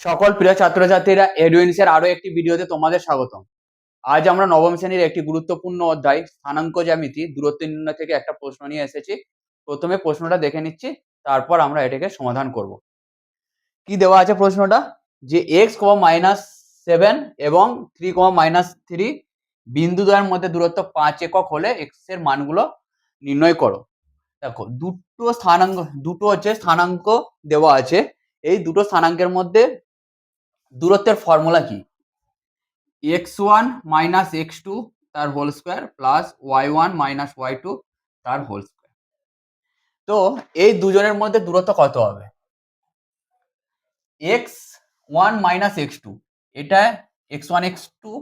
সকল প্রিয় ছাত্রছাত্রীরা এডুইন্সের আরও একটি ভিডিওতে তোমাদের স্বাগতম। আজ আমরা নবম শ্রেণির একটি গুরুত্বপূর্ণ অধ্যায় স্থানাঙ্ক জ্যামিতি দূরত্ব নির্ণয় থেকে একটা প্রশ্ন নিয়ে এসেছি। প্রথমে প্রশ্নটা দেখে নিচ্ছি, তারপর আমরা এটাকে সমাধান করব। কি দেওয়া আছে প্রশ্নটা? যে এক্স কমা মাইনাস সেভেন এবং থ্রি কমা মাইনাস থ্রি বিন্দু দ্বয়ের মধ্যে দূরত্ব পাঁচ একক হলে এক্সের মানগুলো নির্ণয় করো। দেখো, দুটো স্থানাঙ্ক, দুটো হচ্ছে স্থানাঙ্ক দেওয়া আছে। এই দুটো স্থানাঙ্কের মধ্যে দূরত্বের ফর্মুলা কি? X one minus X two তার whole square plus Y one minus Y two তার হোল স্কোয়ার তো এই দুজনের মধ্যে দূরত্ব কত হবে? X one minus X two এটা এক্স ওয়ান এক্স টু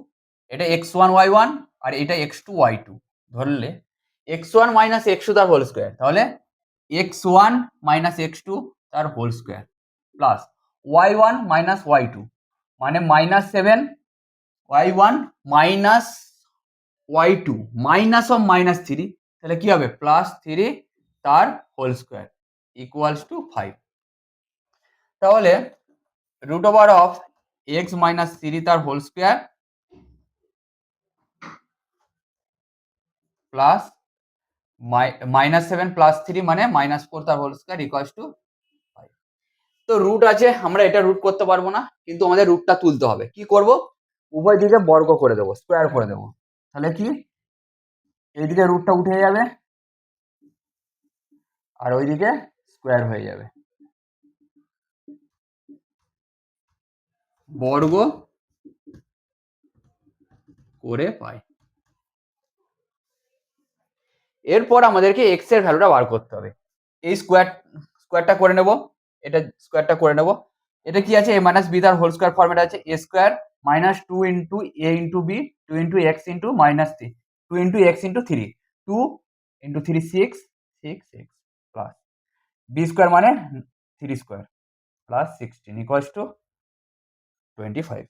এটা এক্স ওয়ান ওয়াই ওয়ান আর এটা এক্স টু ওয়াই টু ধরলে X one minus X two তার হোল স্কোয়ার তাহলে X one minus X two তার whole square plus Y one minus Y two মানে minus seven Y one minus Y two minus of minus three তাহলে কি হবে? Plus three তার whole square equals to five তাহলে root over of X minus three তার whole square plus minus seven plus three মানে minus four তার whole square equals to তো root আছে, আমরা এটা রুট করতে পারব না, কিন্তু আমাদের রুটটা তুলতে হবে। কি করব? উভয় দিকে বর্গ করে দেবো স্কোয়ার করে দেবো। তাহলে কি? এইদিকে রুটটা উঠে যাবে, আর ওইদিকে স্কোয়ার হয়ে যাবে। বর্গ করে পাই। এরপর আমাদেরকে এক্সের ভ্যালুটা বার করতে হবে। এই স্কোয়ার স্কোয়ারটা করে নেব। এটা স্কোয়ারটা করে নেব। এটা কি আছে? এ মাইনাস বি তার হোল স্কোয়ার ফর্মেট আছে। A square minus two into A into B two into X into minus three two into X into three two into three six six X plus B square মানে three square plus sixteen equals to twenty five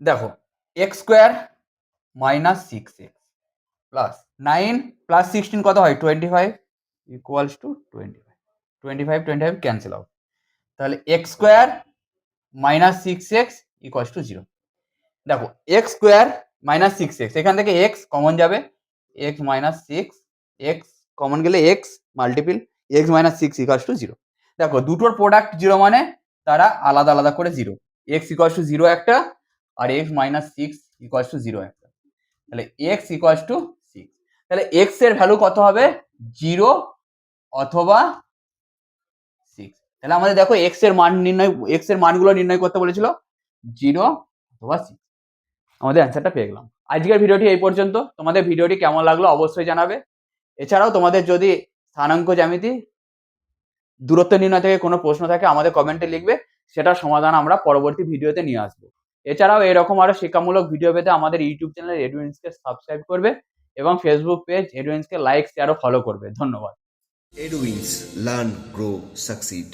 দেখো X square minus six X plus nine plus sixteen কত হয়? Twenty five equals to twenty five twenty five twenty five cancel out তাহলে X square minus six X equals to zero দেখো X square minus six X এখান থেকে x common যাবে। X minus six X common গেলে X multiple X minus six equals to zero দেখো, দুটোর product zero মানে তারা আলাদা আলাদা করে zero X equals to zero একটা, আর X minus six equals to zero একটা। তাহলে এক্স ইকুয়ালস টু তাহলে এক্সের ভ্যালু কত হবে? জিরো অথবা সিক্স তাহলে আমাদের দেখো এক্সের মান নির্ণয় এক্সের মানগুলো নির্ণয় করতে বলেছিল। জিরো অথবা সিক্স আমাদের অ্যান্সারটা পেয়ে গেলাম। আজকের ভিডিওটি এই পর্যন্ত। তোমাদের ভিডিওটি কেমন লাগল অবশ্যই জানাবে। এছাড়াও তোমাদের যদি স্থানাঙ্ক জ্যামিতি দূরত্ব নির্ণয় থেকে কোনো প্রশ্ন থাকে, আমাদের কমেন্টে লিখবে। সেটার সমাধান আমরা পরবর্তী ভিডিওতে নিয়ে আসব। এছাড়াও এরকম আরও শিক্ষামূলক ভিডিও পেতে আমাদের ইউটিউব চ্যানেল এডুইন্সকে সাবস্ক্রাইব করবে। এবং ফেসবুক পেজ এডুইন্সকে লাইক শেয়ার ও ফলো করবে ধন্যবাদ এডুইন্স লার্ন গ্রো Succeed.